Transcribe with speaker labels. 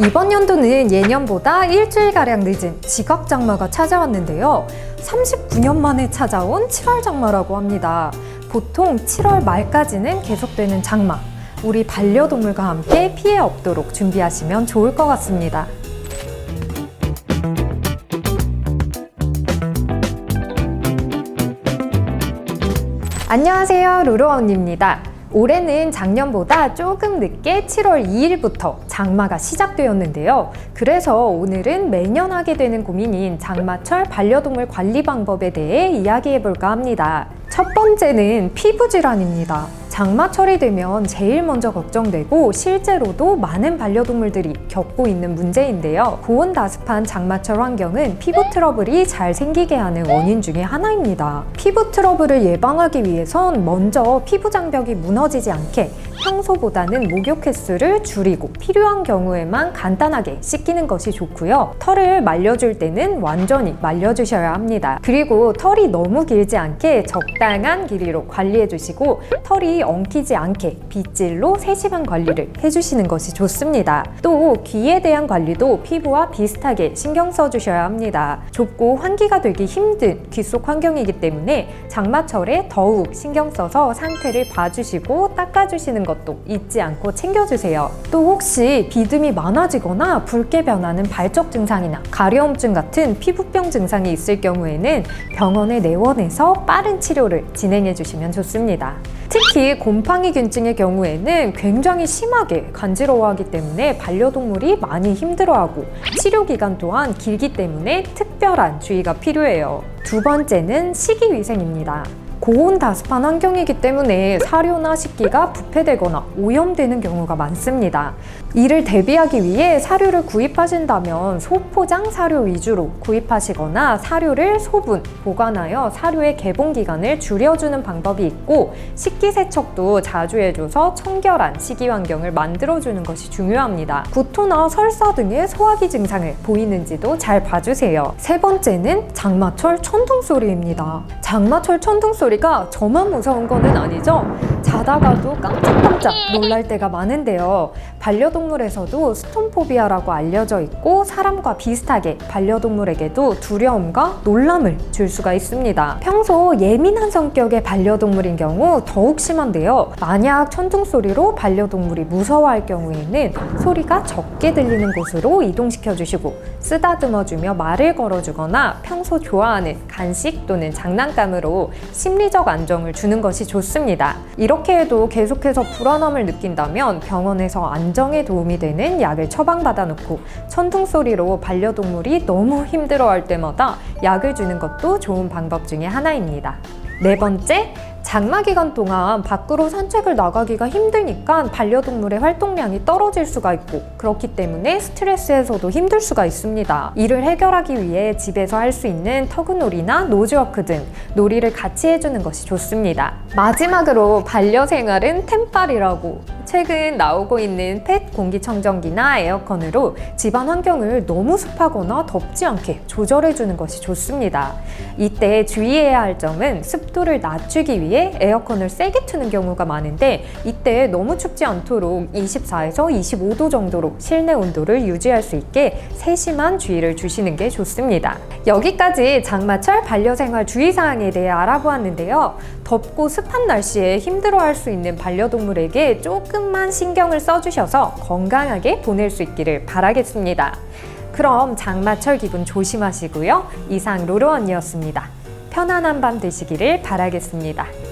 Speaker 1: 이번 연도는 예년보다 일주일가량 늦은 지각 장마가 찾아왔는데요. 39년 만에 찾아온 7월 장마라고 합니다. 보통 7월 말까지는 계속되는 장마. 우리 반려동물과 함께 피해 없도록 준비하시면 좋을 것 같습니다. 안녕하세요. 루루아 언니입니다. 올해는 작년보다 조금 늦게 7월 2일부터 장마가 시작되었는데요. 그래서 오늘은 매년 하게 되는 고민인 장마철 반려동물 관리 방법에 대해 이야기해 볼까 합니다. 첫 번째는 피부 질환입니다. 장마철이 되면 제일 먼저 걱정되고 실제로도 많은 반려동물들이 겪고 있는 문제인데요. 고온다습한 장마철 환경은 피부 트러블이 잘 생기게 하는 원인 중에 하나입니다. 피부 트러블을 예방하기 위해선 먼저 피부 장벽이 무너지지 않게 평소보다는 목욕 횟수를 줄이고 필요한 경우에만 간단하게 씻기는 것이 좋고요. 털을 말려줄 때는 완전히 말려주셔야 합니다. 그리고 털이 너무 길지 않게 적당한 길이로 관리해 주시고 털이 엉키지 않게 빗질로 세심한 관리를 해주시는 것이 좋습니다. 또 귀에 대한 관리도 피부와 비슷하게 신경 써주셔야 합니다. 좁고 환기가 되기 힘든 귀 속 환경이기 때문에 장마철에 더욱 신경 써서 상태를 봐주시고 닦아주시는 것도 잊지 않고 챙겨주세요. 또 혹시 비듬이 많아지거나 붉게 변하는 발적 증상이나 가려움증 같은 피부병 증상이 있을 경우에는 병원에 내원해서 빠른 치료를 진행해 주시면 좋습니다. 특히 곰팡이 균증의 경우에는 굉장히 심하게 간지러워하기 때문에 반려동물이 많이 힘들어하고 치료 기간 또한 길기 때문에 특별한 주의가 필요해요. 두 번째는 식이위생입니다. 고온 다습한 환경이기 때문에 사료나 식기가 부패되거나 오염되는 경우가 많습니다. 이를 대비하기 위해 사료를 구입하신다면 소포장 사료 위주로 구입하시거나 사료를 소분, 보관하여 사료의 개봉 기간을 줄여주는 방법이 있고 식기 세척도 자주 해줘서 청결한 식이 환경을 만들어주는 것이 중요합니다. 구토나 설사 등의 소화기 증상을 보이는지도 잘 봐주세요. 세 번째는 장마철 천둥 소리입니다. 장마철 천둥 소리 가 저만 무서운 거는 아니죠? 자다가도 깜짝깜짝 놀랄 때가 많은데요. 반려동물에서도 스톤포비아라고 알려져 있고 사람과 비슷하게 반려동물에게도 두려움과 놀람을 줄 수가 있습니다. 평소 예민한 성격의 반려동물인 경우 더욱 심한데요. 만약 천둥 소리로 반려동물이 무서워할 경우에는 소리가 적게 들리는 곳으로 이동시켜 주시고 쓰다듬어 주며 말을 걸어 주거나 평소 좋아하는 간식 또는 장난감으로 심 리적 안정을 주는 것이 좋습니다. 이렇게 해도 계속해서 불안함을 느낀다면 병원에서 안정에 도움이 되는 약을 처방받아 놓고 천둥 소리로 반려동물이 너무 힘들어할 때마다 약을 주는 것도 좋은 방법 중에 하나입니다. 네 번째, 장마 기간 동안 밖으로 산책을 나가기가 힘드니까 반려동물의 활동량이 떨어질 수가 있고 그렇기 때문에 스트레스 해소도 힘들 수가 있습니다. 이를 해결하기 위해 집에서 할 수 있는 터그놀이나 노즈워크 등 놀이를 같이 해주는 것이 좋습니다. 마지막으로 반려생활은 템빨이라고 최근 나오고 있는 펫 공기청정기나 에어컨으로 집안 환경을 너무 습하거나 덥지 않게 조절해주는 것이 좋습니다. 이때 주의해야 할 점은 습도를 낮추기 위해 에어컨을 세게 트는 경우가 많은데 이때 너무 춥지 않도록 24에서 25도 정도로 실내 온도를 유지할 수 있게 세심한 주의를 주시는 게 좋습니다. 여기까지 장마철 반려생활 주의사항에 대해 알아보았는데요. 덥고 습한 날씨에 힘들어할 수 있는 반려동물에게 조금만 신경을 써주셔서 건강하게 보낼 수 있기를 바라겠습니다. 그럼 장마철 기분 조심하시고요. 이상 로로 언니였습니다. 편안한 밤 되시기를 바라겠습니다.